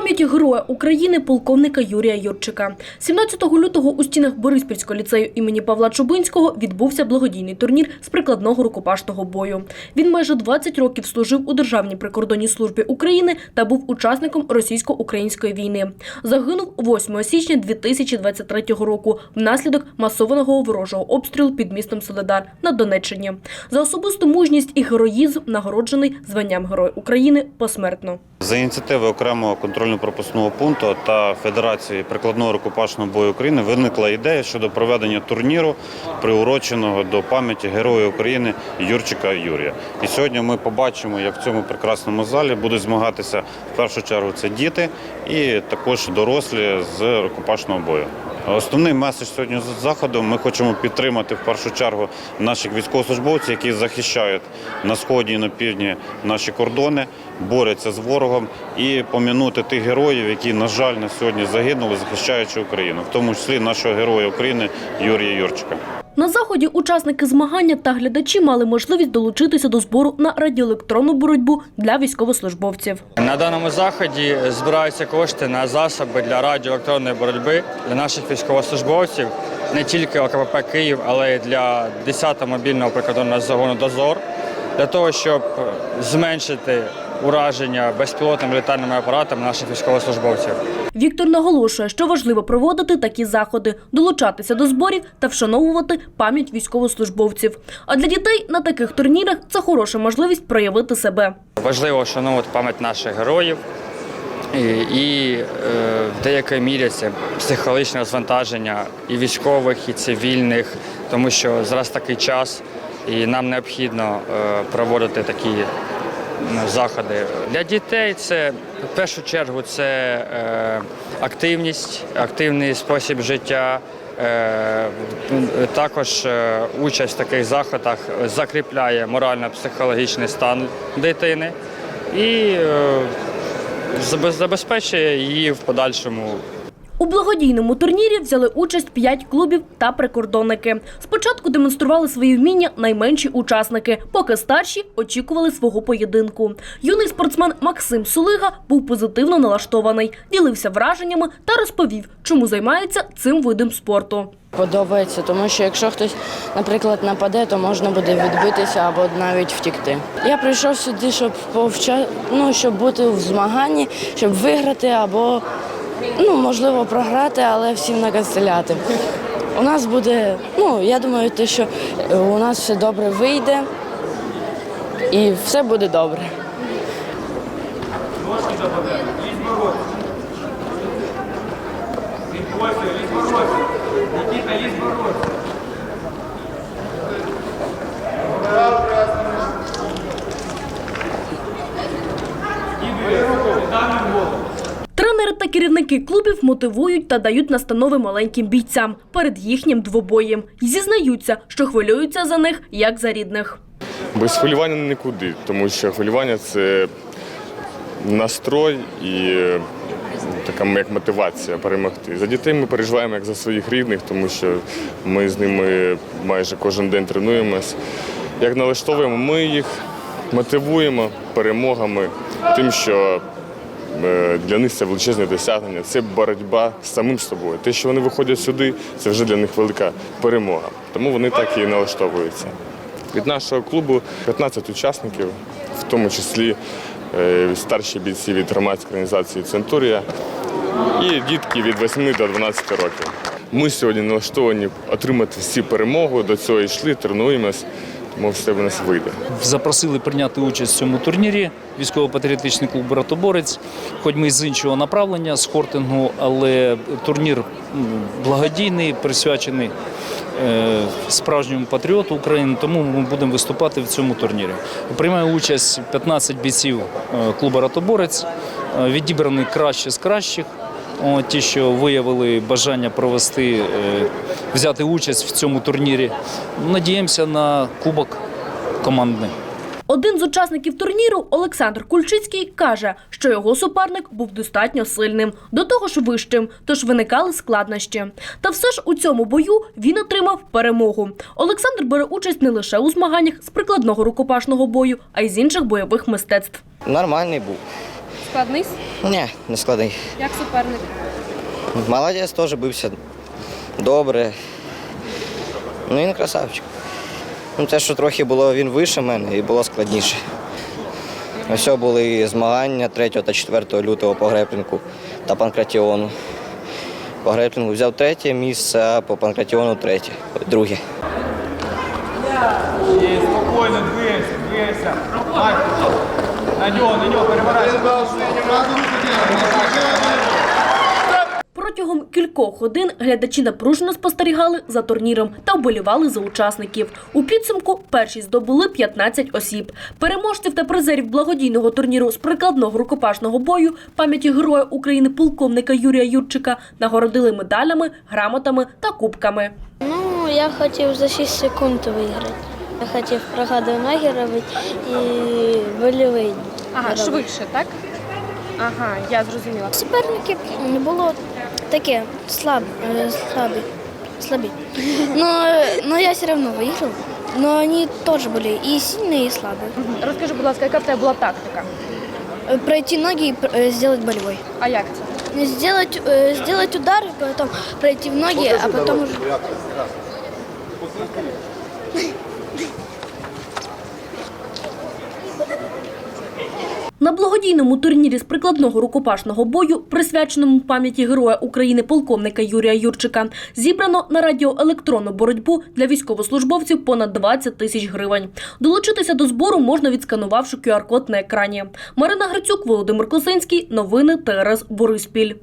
пам'яті героя України полковника Юрія Юрчика. 17 лютого у стінах Бориспільського ліцею імені Павла Чубинського відбувся благодійний турнір з прикладного рукопашного бою. Він майже 20 років служив у Державній прикордонній службі України та був учасником російсько-української війни. Загинув 8 січня 2023 року внаслідок масованого ворожого обстрілу під містом Соледар на Донеччині. За особисту мужність і героїзм нагороджений званням Герой України посмертно. За ініціативи окремого контрольно-пропускного пункту та Федерації прикладного рукопашного бою України виникла ідея щодо проведення турніру, приуроченого до пам'яті Героя України Юрчика Юрія. І сьогодні ми побачимо, як в цьому прекрасному залі будуть змагатися в першу чергу це діти і також дорослі з рукопашного бою. Основний меседж сьогодні з заходу ми хочемо підтримати в першу чергу наших військовослужбовців, які захищають на сході і на півдні наші кордони, борються з ворогом і помінути тих героїв, які, на жаль, на сьогодні загинули, захищаючи Україну, в тому числі нашого героя України Юрія Юрчика. На заході учасники змагання та глядачі мали можливість долучитися до збору на радіоелектронну боротьбу для військовослужбовців. На даному заході збираються кошти на засоби для радіоелектронної боротьби для наших військовослужбовців, не тільки ОКПП Київ, але й для 10-го мобільного прикордонного загону Дозор, для того, щоб зменшити ураження безпілотними літальними апаратами наших військовослужбовців. Віктор наголошує, що важливо проводити такі заходи, долучатися до зборів та вшановувати пам'ять військовослужбовців. А для дітей на таких турнірах це хороша можливість проявити себе. Важливо вшановувати пам'ять наших героїв. І, і е, в деякій мірі це психологічне розвантаження і військових, і цивільних, тому що зараз такий час, і нам необхідно е, проводити такі заходи. Для дітей це в першу чергу це е, активність, активний спосіб життя. Е, Також е, участь в таких заходах закріпляє морально-психологічний стан дитини і забезпечує її в подальшому У благодійному турнірі взяли участь п'ять клубів та прикордонники. Спочатку демонстрували свої вміння найменші учасники, поки старші очікували свого поєдинку. Юний спортсмен Максим Сулига був позитивно налаштований, ділився враженнями та розповів, чому займається цим видом спорту. Подобається, тому що якщо хтось, наприклад, нападе, то можна буде відбитися або навіть втікти. Я прийшов сюди, щоб повча... ну, щоб бути в змаганні, щоб виграти або ну, можливо програти, але всім накастеляти. У нас буде, ну я думаю, те, що е, у нас все добре вийде і все буде добре. Та керівники клубів мотивують та дають настанови маленьким бійцям перед їхнім двобоєм і зізнаються, що хвилюються за них як за рідних. Без хвилювання нікуди, тому що хвилювання це настрой і е, така як мотивація перемогти. За дітей ми переживаємо як за своїх рідних, тому що ми з ними майже кожен день тренуємось. Як налаштовуємо, ми їх мотивуємо перемогами, тим, що для них це величезне досягнення, це боротьба з самим собою. Те, що вони виходять сюди, це вже для них велика перемога. Тому вони так і налаштовуються. Від нашого клубу 15 учасників, в тому числі е, старші бійці від громадської організації Центурія і дітки від 8 до 12 років. Ми сьогодні налаштовані отримати всі перемогу, до цього йшли, тренуємось, все в нас вийде. Запросили прийняти участь в цьому турнірі військово-патріотичний клуб Братоборець. Хоч ми з іншого направлення, з хортингу, але турнір благодійний, присвячений е, справжньому патріоту України, тому ми будемо виступати в цьому турнірі. Приймає участь 15 бійців е, клубу Ратоборець, е, відібрані краще з кращих. Ті, що виявили бажання провести, е, взяти участь в цьому турнірі. Надіємося на кубок командний. Один з учасників турніру, Олександр Кульчицький, каже, що його суперник був достатньо сильним, до того ж вищим, тож виникали складнощі. Та все ж у цьому бою він отримав перемогу. Олександр бере участь не лише у змаганнях з прикладного рукопашного бою, а й з інших бойових мистецтв. Нормальний був. Складний? Ні, не складний. Як суперник? Молодець теж бився добре. Ну він красавчик. Ну, те, що трохи було він вище мене і було складніше. Ось були змагання 3 та 4 лютого по греплінгу та панкратіону. По греплінгу взяв третє місце, а по панкратіону третє, друге. Двигаемся, двигаемся. Марк, на него, на него, переворачивай. Протягом кількох годин глядачі напружено спостерігали за турніром та вболівали за учасників. У підсумку перші здобули 15 осіб. Переможців та призерів благодійного турніру з прикладного рукопашного бою пам'яті Героя України полковника Юрія Юрчика нагородили медалями, грамотами та кубками. Ну, я хотів за 6 секунд виграти. Я хотів проходив ноги робити і больовий. Ага, робити. швидше, так? Ага, я зрозуміла. Суперники було таке слаб, е, слабі. слабі. Но, но я все одно виграв. Но они тоже были и сильные, и слабые. Розкажи, будь ласка, яка в тебе була тактика? Э, Пройти ноги и пр- э, сделать болевой. А як це? Сделать, э, сделать удар, потом пройти в ноги, а потом уже... На благодійному турнірі з прикладного рукопашного бою, присвяченому пам'яті Героя України полковника Юрія Юрчика, зібрано на радіоелектронну боротьбу для військовослужбовців понад 20 тисяч гривень. Долучитися до збору можна відсканувавши QR-код на екрані. Марина Грицюк, Володимир Косинський. Новини ТРС Бориспіль.